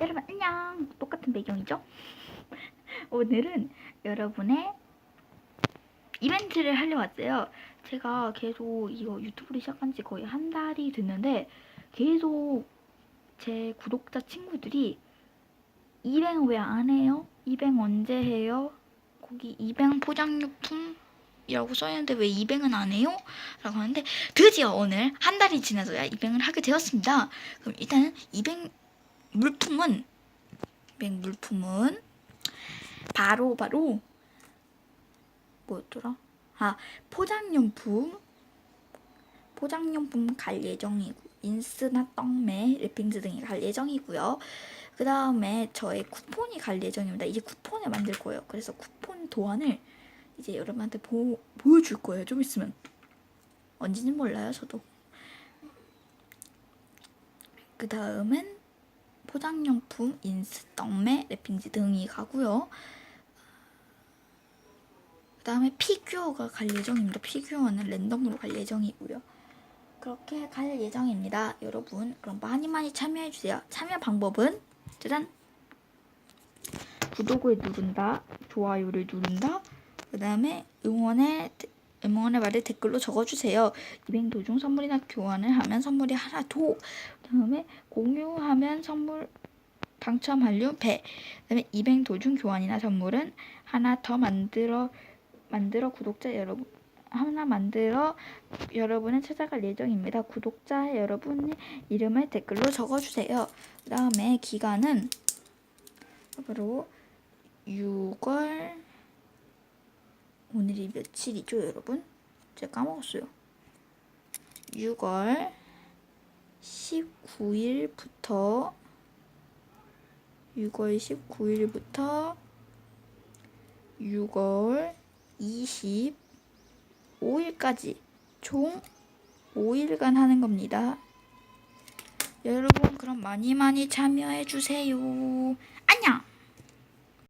여러분 안녕. 똑같은 배경이죠? 오늘은 여러분의 이벤트를 하려 왔어요. 제가 계속 이거 유튜브를 시작한 지 거의 한 달이 됐는데 계속 제 구독자 친구들이 이뱅 왜안 해요? 이뱅 언제 해요? 거기 이뱅 포장용품이라고 써있는데 왜 이뱅은 안 해요? 라고 하는데 드디어 오늘 한 달이 지나서야 이뱅을 하게 되었습니다. 그럼 일단은 이뱅 물품은 물품은 바로 바로 뭐였더라? 아 포장용품 포장용품 갈 예정이고 인스나 떡메 랩핑즈 등이 갈 예정이고요. 그 다음에 저의 쿠폰이 갈 예정입니다. 이제 쿠폰을 만들 거예요. 그래서 쿠폰 도안을 이제 여러분한테 보, 보여줄 거예요. 좀 있으면 언제는 몰라요. 저도. 그 다음은 포장용품, 인스, 떡메, 랩핑지 등이 가고요. 그 다음에 피규어가 갈 예정입니다. 피규어는 랜덤으로 갈 예정이고요. 그렇게 갈 예정입니다. 여러분 그럼 많이 많이 참여해주세요. 참여 방법은 짜잔 구독을 누른다, 좋아요를 누른다, 그 다음에 응원의 응원의 말을 댓글로 적어주세요. 이벤트 도중 선물이나 교환을 하면 선물이 하나 더. 그다음에 공유하면 선물 당첨 완료 배. 그다음에 이벤트 도중 교환이나 선물은 하나 더 만들어 만들어 구독자 여러분 하나 만들어 여러분을 찾아갈 예정입니다. 구독자 여러분의 이름을 댓글로 적어주세요. 그다음에 기간은 바로 6월 오늘이 며칠이죠, 여러분? 제가 까먹었어요. 6월 19일부터 6월 19일부터 6월 25일까지 총 5일간 하는 겁니다. 여러분 그럼 많이 많이 참여해 주세요.